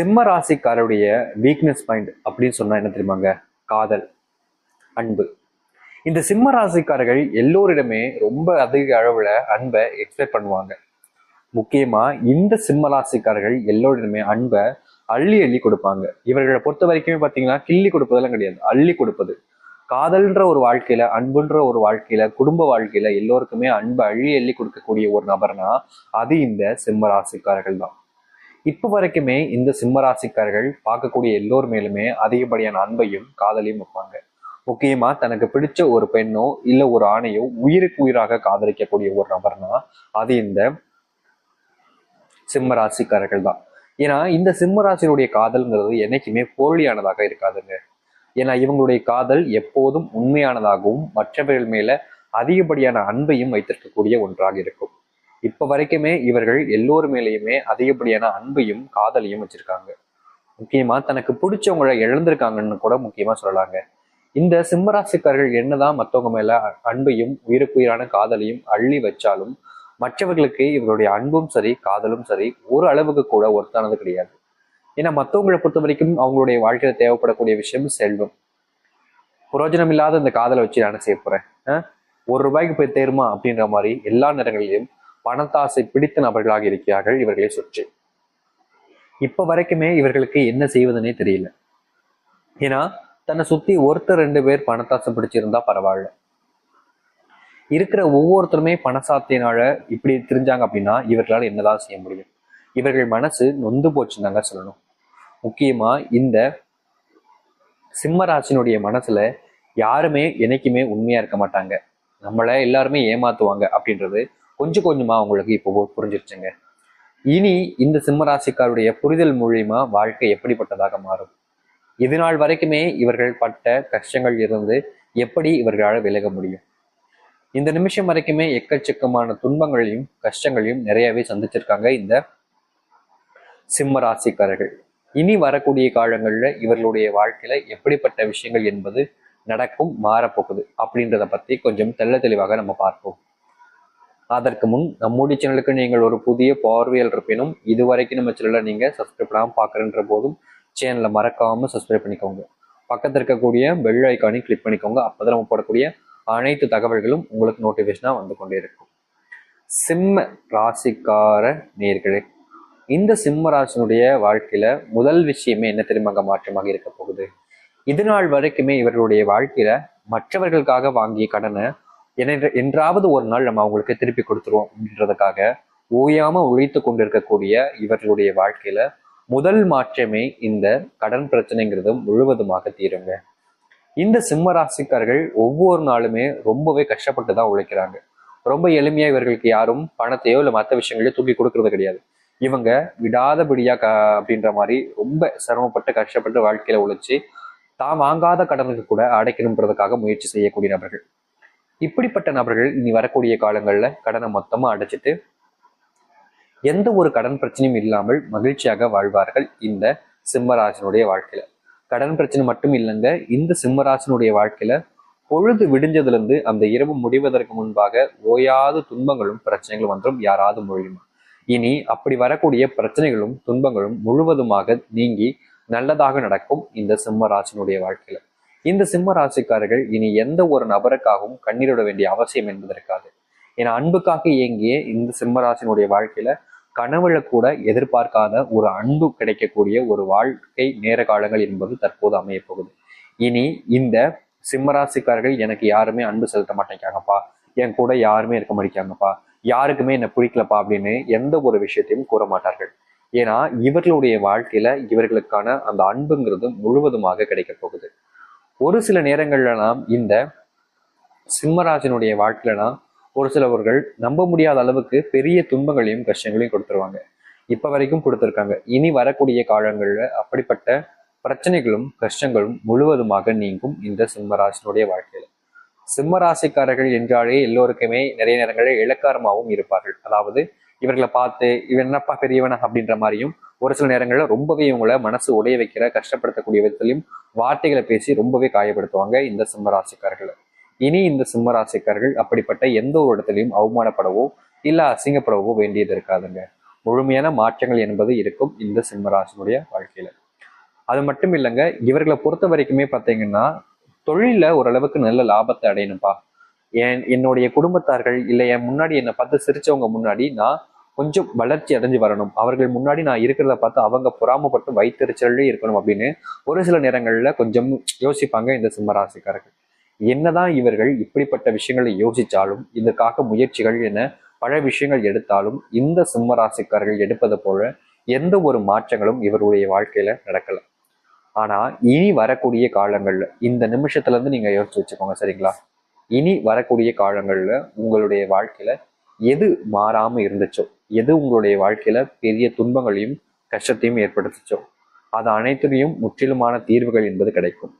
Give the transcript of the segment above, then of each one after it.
சிம்ம ராசிக்காரருடைய weakness point அப்படின்னு சொன்னா என்ன தெரியுமாங்க? காதல் அன்பு. இந்த சிம்ம ராசிக்காரர்கள் எல்லோரிடமே ரொம்ப அதிக அளவுல அன்பை எக்ஸ்பெக்ட் பண்ணுவாங்க. முக்கியமா இந்த சிம்ம ராசிக்காரர்கள் எல்லோரிடமே அன்பை அள்ளி அள்ளி கொடுப்பாங்க. இவர்களை பொறுத்த வரைக்குமே பாத்தீங்கன்னா கிள்ளி கொடுப்பதெல்லாம் கிடையாது. அள்ளி கொடுப்பது. காதல்ன்ற ஒரு வாழ்க்கையில அன்புன்ற ஒரு வாழ்க்கையில குடும்ப வாழ்க்கையில எல்லோருக்குமே அன்பை அள்ளி அள்ளி கொடுக்கக்கூடிய ஒரு நபர்னா அது இந்த சிம்ம ராசிக்காரர்கள் தான். இப்போ வரைக்குமே இந்த சிம்மராசிக்காரர்கள் பார்க்கக்கூடிய எல்லோர் மேலுமே அதிகப்படியான அன்பையும் காதலையும் வைப்பாங்க. முக்கியமா தனக்கு பிடிச்ச ஒரு பெண்ணோ இல்ல ஒரு ஆணையோ உயிருக்கு உயிராக காதலிக்கக்கூடிய ஒரு நபர்னா அது இந்த சிம்ம ராசிக்காரர்கள் தான். ஏன்னா இந்த சிம்ம ராசியினுடைய காதல்ங்கிறது என்னைக்குமே போலியானதாக இருக்காதுங்க. ஏன்னா இவங்களுடைய காதல் எப்போதும் உண்மையானதாகவும் மற்றவர்கள் மேல அதிகப்படியான அன்பையும் வைத்திருக்கக்கூடிய ஒன்றாக இருக்கும். இப்ப வரைக்குமே இவர்கள் எல்லோர் மேலேயுமே அதிகப்படியான அன்பையும் காதலையும் வச்சிருக்காங்க. முக்கியமா தனக்கு பிடிச்சவங்களை இழந்திருக்காங்கன்னு கூட முக்கியமா சொல்லலாங்க. இந்த சிம்மராசிக்காரர்கள் என்னதான் மற்றவங்க மேல அன்பையும் உயிருக்குயிரான காதலையும் அள்ளி வச்சாலும் மற்றவர்களுக்கு இவருடைய அன்பும் சரி காதலும் சரி ஒரு அளவுக்கு கூட ஒருத்தானது கிடையாது. ஏன்னா மற்றவங்களை பொறுத்த வரைக்கும் அவங்களுடைய வாழ்க்கையில தேவைப்படக்கூடிய விஷயம் செல்வம். புரோஜனம் இல்லாத இந்த காதலை வச்சு நான் செய்ய போறேன்? ஆஹ்? ஒரு ரூபாய்க்கு போய் தேருமா? அப்படின்ற மாதிரி எல்லா நேரங்களிலும் பணத்தாசை பிடித்த நபர்களாக இருக்கிறார்கள் இவர்களை சுற்றி. இப்ப வரைக்குமே இவர்களுக்கு என்ன செய்வதுனே தெரியல. ஏன்னா தன்னை சுத்தி ஒருத்தர் ரெண்டு பேர் பணத்தாசை பிடிச்சிருந்தா பரவாயில்ல. இருக்கிற ஒவ்வொருத்தருமே பணசாத்தியனால இப்படி தெரிஞ்சாங்க அப்படின்னா இவர்களால் என்னதான் செய்ய முடியும்? இவர்கள் மனசு நொந்து போச்சுன்னு தாங்க சொல்லணும். முக்கியமா இந்த சிம்மராசினுடைய மனசுல யாருமே என்னைக்குமே உண்மையா இருக்க மாட்டாங்க. நம்மள எல்லாருமே ஏமாத்துவாங்க அப்படின்றது கொஞ்சம் கொஞ்சமா அவங்களுக்கு இப்போ புரிஞ்சிருச்சுங்க. இனி இந்த சிம்மராசிக்காருடைய புரிதல் மூலியமா வாழ்க்கை எப்படிப்பட்டதாக மாறும்? இது நாள் வரைக்குமே இவர்கள் பட்ட கஷ்டங்கள் இருந்து எப்படி இவர்களால் விலக முடியும்? இந்த நிமிஷம் வரைக்குமே எக்கச்சக்கமான துன்பங்களையும் கஷ்டங்களையும் நிறையவே சந்திச்சிருக்காங்க இந்த சிம்ம ராசிக்காரர்கள் இனி வரக்கூடிய காலங்கள்ல இவர்களுடைய வாழ்க்கையில எப்படிப்பட்ட விஷயங்கள் என்பது நடக்கும் மாறப்போகுது அப்படின்றத பத்தி கொஞ்சம் தெள்ள தெளிவாக நம்ம பார்ப்போம். அதற்கு முன் நம்முடைய சேனலுக்கு நீங்கள் ஒரு புதிய பார்வையல் இருப்பினும் இதுவரைக்கும் நம்ம சேனலை நீங்கள் சப்ஸ்கிரைப் பண்ணாமல் பார்க்குறன்ற போதும் சேனலை மறக்காமல் சப்ஸ்கிரைப் பண்ணிக்கோங்க. பக்கத்தில் இருக்கக்கூடிய பெல் ஐக்கானையும் கிளிக் பண்ணிக்கோங்க. அப்போ தான் நம்ம போடக்கூடிய அனைத்து தகவல்களும் உங்களுக்கு நோட்டிஃபிகேஷனாக வந்து கொண்டே இருக்கும். சிம்ம ராசிக்கார நேர்களே இந்த சிம்ம ராசினுடைய வாழ்க்கையில் முதல் விஷயமே என்ன தெரியுமாங்க மாற்றமாக இருக்க போகுது. இது நாள் வரைக்குமே இவர்களுடைய வாழ்க்கையில் மற்றவர்களுக்காக வாங்கிய கடனை என்றாவது ஒரு நாள் நம்ம அவங்களுக்கு திருப்பி கொடுத்துருவோம் அப்படின்றதுக்காக ஓயாம உழைத்து கொண்டிருக்கக்கூடிய இவர்களுடைய வாழ்க்கையில முதல் மாற்றமே இந்த கடன் பிரச்சனைங்கிறது முழுவதுமாக தீருங்க. இந்த சிம்ம ராசிக்காரர்கள் ஒவ்வொரு நாளுமே ரொம்பவே கஷ்டப்பட்டு தான் உழைக்கிறாங்க. ரொம்ப எளிமையா இவர்களுக்கு யாரும் பணத்தையோ இல்லை மற்ற விஷயங்களையோ தூக்கி கொடுக்கறது கிடையாது. இவங்க விடாதபடியா க அப்படின்ற மாதிரி ரொம்ப சிரமப்பட்டு கஷ்டப்பட்டு வாழ்க்கையில உழைச்சு தான் வாங்காத கடனுக்கு கூட அடைக்கணுன்றதுக்காக முயற்சி செய்யக்கூடிய நபர்கள். இப்படிப்பட்ட நபர்கள் இனி வரக்கூடிய காலங்களில் கடனை மொத்தமா அடைச்சிட்டு எந்த ஒரு கடன் பிரச்சனையும் இல்லாமல் மகிழ்ச்சியாக வாழ்வார்கள் இந்த சிம்மராசனுடைய வாழ்க்கையில. கடன் பிரச்சனை மட்டும் இல்லைங்க இந்த சிம்மராசனுடைய வாழ்க்கையில பொழுது விடிஞ்சதுல இருந்து அந்த இரவு முடிவதற்கு முன்பாக ஓயாத துன்பங்களும் பிரச்சனைகளும் வந்துடும் யாராவது மூலியமா. இனி அப்படி வரக்கூடிய பிரச்சனைகளும் துன்பங்களும் முழுவதுமாக நீங்கி நல்லதாக நடக்கும் இந்த சிம்மராசனுடைய வாழ்க்கையில. இந்த சிம்ம ராசிக்காரர்கள் இனி எந்த ஒரு நபருக்காகவும் கண்ணீரிட வேண்டிய அவசியம் என்பது இருக்காது ஏன்னா அன்புக்காக இயங்கிய இந்த சிம்ம ராசினுடைய வாழ்க்கையில கனவுல கூட எதிர்பார்க்காத ஒரு அன்பு கிடைக்கக்கூடிய ஒரு வாழ்க்கை நேர காலங்கள் என்பது தற்போது அமையப்போகுது. இனி இந்த சிம்மராசிக்காரர்கள் எனக்கு யாருமே அன்பு செலுத்த மாட்டேங்காங்கப்பா என் கூட யாருமே இருக்க மாட்டேங்காங்கப்பா யாருக்குமே என்னை பிடிக்கலப்பா அப்படின்னு எந்த ஒரு விஷயத்தையும் கூற மாட்டார்கள். ஏன்னா இவர்களுடைய வாழ்க்கையில இவர்களுக்கான அந்த அன்புங்கிறது முழுவதுமாக கிடைக்க போகுது. ஒரு சில நேரங்கள்லாம் இந்த சிம்மராஜனுடைய வாழ்க்கையிலாம் ஒரு சிலவர்கள் நம்ப முடியாத அளவுக்கு பெரிய துன்பங்களையும் கஷ்டங்களையும் கொடுத்துருவாங்க. இப்ப வரைக்கும் கொடுத்துருக்காங்க. இனி வரக்கூடிய காலங்கள்ல அப்படிப்பட்ட பிரச்சனைகளும் கஷ்டங்களும் முழுவதுமாக நீங்கும் இந்த சிம்மராசினுடைய வாழ்க்கையில. சிம்மராசிக்காரர்கள் என்றாலே எல்லோருக்குமே நிறைய நேரங்களில் இலக்காரமாகவும் இருப்பார்கள். அதாவது இவர்களை பார்த்து இவன் என்னப்பா பெரியவனா? அப்படின்ற மாதிரியும் ஒரு சில நேரங்களில் ரொம்பவே இவங்களை மனசு உடைய வைக்கிற கஷ்டப்படுத்தக்கூடிய விதத்திலையும் வார்த்தைகளை பேசி ரொம்பவே காயப்படுத்துவாங்க இந்த சிம்மராசிக்காரர்களை. இனி இந்த சிம்மராசிக்காரர்கள் அப்படிப்பட்ட எந்த ஒரு இடத்துலையும் அவமானப்படவோ இல்ல அசிங்கப்படவோ வேண்டியது இருக்காதுங்க. முழுமையான மாற்றங்கள் என்பது இருக்கும் இந்த சிம்மராசினுடைய வாழ்க்கையில. அது மட்டும் இல்லைங்க இவர்களை பொறுத்த வரைக்குமே பார்த்தீங்கன்னா தொழில ஓரளவுக்கு நல்ல லாபத்தை அடையணும்ப்பா என் என்னுடைய குடும்பத்தார்கள் இல்லை என் முன்னாடி என்னை பார்த்து சிரிச்சவங்க முன்னாடி நான் கொஞ்சம் வளர்ச்சி அடைஞ்சு வரணும். அவர்கள் முன்னாடி நான் இருக்கிறத பார்த்து அவங்க பொறாமப்பட்டு வைத்தறிச்சலே இருக்கணும் அப்படின்னு ஒரு சில நேரங்களில் கொஞ்சம் யோசிப்பாங்க இந்த சிம்மராசிக்காரர்கள். என்னதான் இவர்கள் இப்படிப்பட்ட விஷயங்களை யோசித்தாலும் இதற்காக முயற்சிகள் என பல விஷயங்கள் எடுத்தாலும் இந்த சிம்மராசிக்காரர்கள் எடுப்பது போல எந்த ஒரு மாற்றங்களும் இவருடைய வாழ்க்கையில நடக்கல. ஆனா இனி வரக்கூடிய காலங்கள்ல இந்த நிமிஷத்துல இருந்து நீங்க யோசிச்சு வச்சுக்கோங்க சரிங்களா? இனி வரக்கூடிய காலங்களில் உங்களுடைய வாழ்க்கையில எது மாறாமல் இருந்துச்சோ எது உங்களுடைய வாழ்க்கையில பெரிய துன்பங்களையும் கஷ்டத்தையும் ஏற்படுத்துச்சோ அது அனைத்துலையும் முற்றிலுமான தீர்வுகள் என்பது கிடைக்கும்.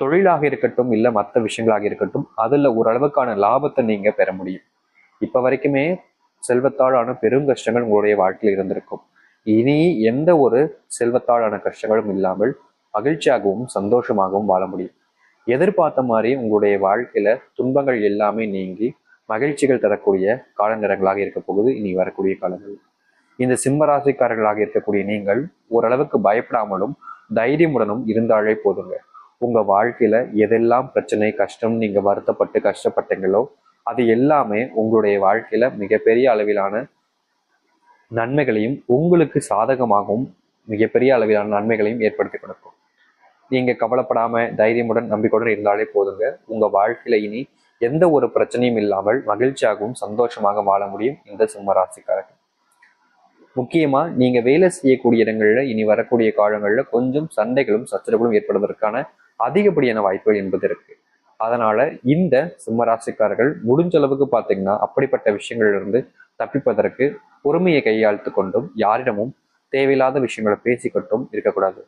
தொழிலாக இருக்கட்டும் இல்ல மற்ற விஷயங்களாக இருக்கட்டும் அதுல ஓரளவுக்கான லாபத்தை நீங்க பெற முடியும். இப்போ வரைக்குமே செல்வத்தாலான பெரும் கஷ்டங்கள் உங்களுடைய வாழ்க்கையில் இருந்திருக்கும். இனி எந்த ஒரு செல்வத்தாலான கஷ்டங்களும் இல்லாமல் மகிழ்ச்சியாகவும் சந்தோஷமாகவும் வாழ முடியும். எதிர்பார்த்த மாதிரி உங்களுடைய வாழ்க்கையில துன்பங்கள் எல்லாமே நீங்கி மகிழ்ச்சிகள் தரக்கூடிய கால நேரங்களாக இருக்க போகுது. இனி வரக்கூடிய காலங்கள். இந்த சிம்ம ராசிக்காரர்களாக இருக்கக்கூடிய நீங்கள் ஓரளவுக்கு பயப்படாமலும் தைரியமுடனும் இருந்தாலே போதுங்க. உங்க வாழ்க்கையில எதெல்லாம் பிரச்சனை கஷ்டம் நீங்க வருத்தப்பட்டு கஷ்டப்பட்டீங்களோ அது எல்லாமே உங்களுடைய வாழ்க்கையில மிகப்பெரிய அளவிலான நன்மைகளையும் உங்களுக்கு சாதகமாகவும் மிகப்பெரிய அளவிலான நன்மைகளையும் ஏற்படுத்தி கொடுக்கும். நீங்க கவலைப்படாம தைரியமுடன் நம்பிக்கையுடன் இருந்தாலே போதுங்க. உங்க வாழ்க்கையில இனி எந்த ஒரு பிரச்சனையும் இல்லாமல் மகிழ்ச்சியாகவும் சந்தோஷமாக வாழ முடியும் இந்த சிம்ம ராசிக்காரர்கள். முக்கியமா நீங்க வேலை செய்யக்கூடிய இடங்கள்ல இனி வரக்கூடிய காலங்கள்ல கொஞ்சம் சண்டைகளும் சச்சரவுகளும் ஏற்படுவதற்கான அதிகப்படியான வாய்ப்புகள் என்பது இருக்கு. அதனால இந்த சிம்மராசிக்காரர்கள் முடிஞ்ச அளவுக்கு பார்த்தீங்கன்னா அப்படிப்பட்ட விஷயங்கள்ல இருந்து தப்பிப்பதற்கு பொறுமையை கையாழ்த்து கொண்டும் யாரிடமும் தேவையில்லாத விஷயங்களை பேசிக்கொண்டும் இருக்கக்கூடாது.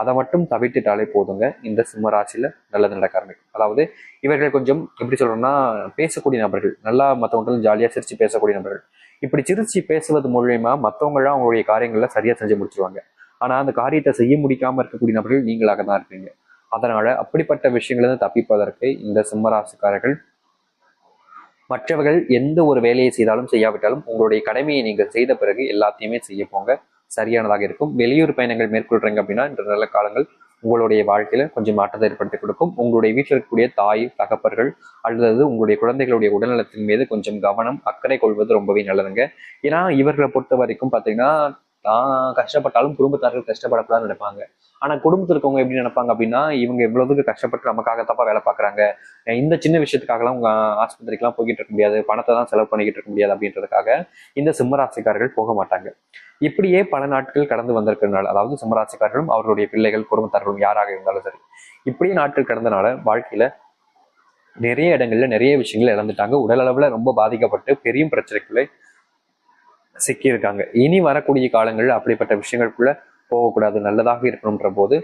அதை மட்டும் தவிர்த்துட்டாலே போதுங்க. இந்த சிம்ம ராசியில நல்லது நடக்க ஆரம்பிக்கும். அதாவது இவர்கள் கொஞ்சம் எப்படி சொல்றோம்னா பேசக்கூடிய நபர்கள். நல்லா மற்றவங்களும் ஜாலியாக சிரிச்சு பேசக்கூடிய நபர்கள். இப்படி சிரிச்சு பேசுவது மூலயமா மற்றவங்களாம் அவங்களுடைய காரியங்களை சரியா செஞ்சு முடிச்சிருவாங்க. ஆனா அந்த காரியத்தை செய்ய முடிக்காம இருக்கக்கூடிய நபர்கள் நீங்களாக தான் இருப்பீங்க அதனால அப்படிப்பட்ட விஷயங்களிலிருந்து தப்பிப்பதற்கு இந்த சிம்மராசிக்காரர்கள் மற்றவர்கள் எந்த ஒரு வேலையை செய்தாலும் செய்யாவிட்டாலும் உங்களுடைய கடமையை நீங்கள் செய்த பிறகு எல்லாத்தையுமே செய்ய போங்க. சரியானதாக இருக்கும். வெளியூர் பயணங்கள் மேற்கொள்றீங்க அப்படின்னா இன்ற நல்ல காலங்கள் உங்களுடைய வாழ்க்கையில கொஞ்சம் மாற்றத்தை ஏற்படுத்தி கொடுக்கும். உங்களுடைய வீட்டில் இருக்கக்கூடிய தாய் தகப்பர்கள் அல்லது உங்களுடைய குழந்தைகளுடைய உடல்நலத்தின் மீது கொஞ்சம் கவனம் அக்கறை கொள்வது ரொம்பவே நல்லதுங்க. ஏன்னா இவர்களை பொறுத்த வரைக்கும் பார்த்தீங்கன்னா தான் கஷ்டப்பட்டாலும் குடும்பத்தார்கள் கஷ்டப்படக்கூடாது நினைப்பாங்க. ஆனா குடும்பத்தில் இருக்கவங்க எப்படி நினைப்பாங்க அப்படின்னா இவங்க எவ்வளவுக்கு கஷ்டப்பட்டு நமக்காக தப்பா வேலை பார்க்குறாங்க. இந்த சின்ன விஷயத்துக்காகலாம் உங்க ஆஸ்பத்திரிக்கெல்லாம் போய்கிட்டு இருக்க முடியாது. பணத்தை தான் செலவு பண்ணிக்கிட்டு இருக்க முடியாது அப்படின்றதுக்காக இந்த சிம்மராசிக்காரர்கள் போக மாட்டாங்க. இப்படியே பல நாட்கள் கடந்து வந்திருக்கிறனால அதாவது சிம்மராசிக்காரர்களும் அவர்களுடைய பிள்ளைகள் குடும்பத்தார்களும் யாராக இருந்தாலும் சரி இப்படியே நாட்கள் கடந்தனால வாழ்க்கையில நிறைய இடங்கள்ல நிறைய விஷயங்கள் இழந்துட்டாங்க. உடல் அளவுல ரொம்ப பாதிக்கப்பட்டு பெரிய பிரச்சனைக்குள்ளே சிக்கியிருக்காங்க. இனி வரக்கூடிய காலங்களில் அப்படிப்பட்ட விஷயங்களுக்குள்ள போகக்கூடாது நல்லதாக இருக்கணுன்ற போது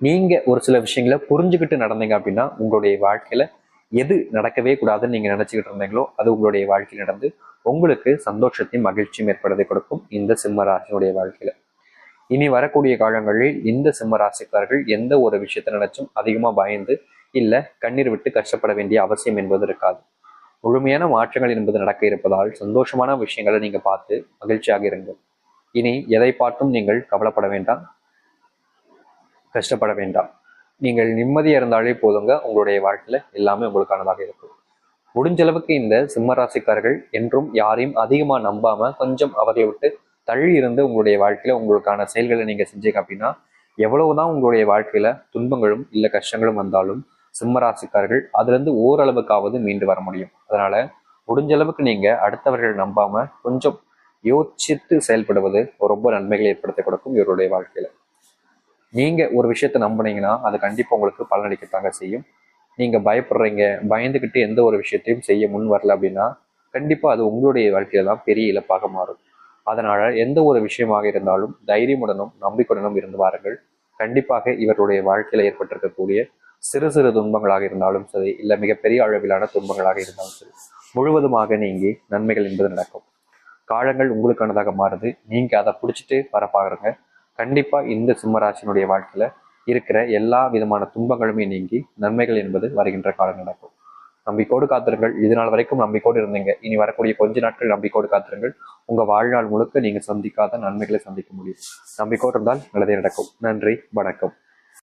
நீங்க ஒரு சில விஷயங்களை புரிஞ்சுக்கிட்டு நடந்தீங்க அப்படின்னா உங்களுடைய வாழ்க்கையில எது நடக்கவே கூடாதுன்னு நீங்க நினைச்சுக்கிட்டு இருந்தீங்களோ அது உங்களுடைய வாழ்க்கையில் நடந்து உங்களுக்கு சந்தோஷத்தையும் மகிழ்ச்சியும் ஏற்படுத்தி கொடுக்கும் இந்த சிம்மராசினுடைய வாழ்க்கையில. இனி வரக்கூடிய காலங்களில் இந்த சிம்ம ராசிக்காரர்கள் எந்த ஒரு விஷயத்தை நினைச்சும் அதிகமா பயந்து இல்ல கண்ணீர் விட்டு கஷ்டப்பட வேண்டிய அவசியம் என்பது இருக்காது. முழுமையான மாற்றங்கள் என்பது நடக்க இருப்பதால் சந்தோஷமான விஷயங்களை நீங்க பார்த்து மகிழ்ச்சியாக இருங்கள். இனி எதை பார்த்தும் நீங்கள் கவலைப்பட வேண்டாம். கஷ்டப்பட வேண்டாம். நீங்கள் நிம்மதியாக இருந்தாலே போதுங்க. உங்களுடைய வாழ்க்கையில எல்லாமே உங்களுக்கானதாக இருக்கும். முடிஞ்ச அளவுக்கு இந்த சிம்மராசிக்காரர்கள் என்றும் யாரையும் அதிகமாக நம்பாம கொஞ்சம் அவர்களை விட்டு தள்ளி இருந்து உங்களுடைய வாழ்க்கையில உங்களுக்கான செயல்களை நீங்க செஞ்சீங்க அப்படின்னா எவ்வளவுதான் உங்களுடைய வாழ்க்கையில துன்பங்களும் இல்ல கஷ்டங்களும் வந்தாலும் சிம்மராசிக்காரர்கள் அதுலேருந்து ஓரளவுக்காவது மீண்டு வர முடியும். அதனால முடிஞ்ச அளவுக்கு நீங்க அடுத்தவர்கள் நம்பாம கொஞ்சம் யோசித்து செயல்படுவது ரொம்ப நன்மைகளை ஏற்படுத்தி கொடுக்கும் இவருடைய வாழ்க்கையில. நீங்க ஒரு விஷயத்த நம்பினீங்கன்னா அது கண்டிப்பா உங்களுக்கு பலனளிக்கத்தாங்க செய்யும். நீங்க பயப்படுறீங்க பயந்துக்கிட்டு எந்த ஒரு விஷயத்தையும் செய்ய முன் வரல அப்படின்னா கண்டிப்பா அது உங்களுடைய வாழ்க்கையில தான் பெரிய இழப்பாக மாறும். அதனால எந்த ஒரு விஷயமாக இருந்தாலும் தைரியமுடனும் நம்பிக்கையுடனும் இருந்து வாருங்கள். கண்டிப்பாக இவருடைய வாழ்க்கையில ஏற்பட்டிருக்கக்கூடிய சிறு சிறு துன்பங்களாக இருந்தாலும் சரி இல்லை மிகப்பெரிய அளவிலான துன்பங்களாக இருந்தாலும் சரி முழுவதுமாக நீங்கி நன்மைகள் என்பது நடக்கும். காலங்கள் உங்களுக்கானதாக மாறுது. நீங்க அதை பிடிச்சிட்டு வர பாருங்க. கண்டிப்பா இந்த சிம்மராசினுடைய வாழ்க்கையில இருக்கிற எல்லா விதமான துன்பங்களுமே நீங்கி நன்மைகள் என்பது வருகின்ற காலம் நடக்கும். நம்பிக்கோடு காத்திருங்கள். இது நாள் வரைக்கும் நம்பிக்கோடு இருந்தீங்க. இனி வரக்கூடிய கொஞ்ச நாட்கள் நம்பிக்கோடு காத்திருங்கள். உங்க வாழ்நாள் முழுக்க நீங்க சந்திக்காத நன்மைகளை சந்திக்க முடியும். நம்பிக்கோடு இருந்தால் நல்லதே நடக்கும். நன்றி. வணக்கம்.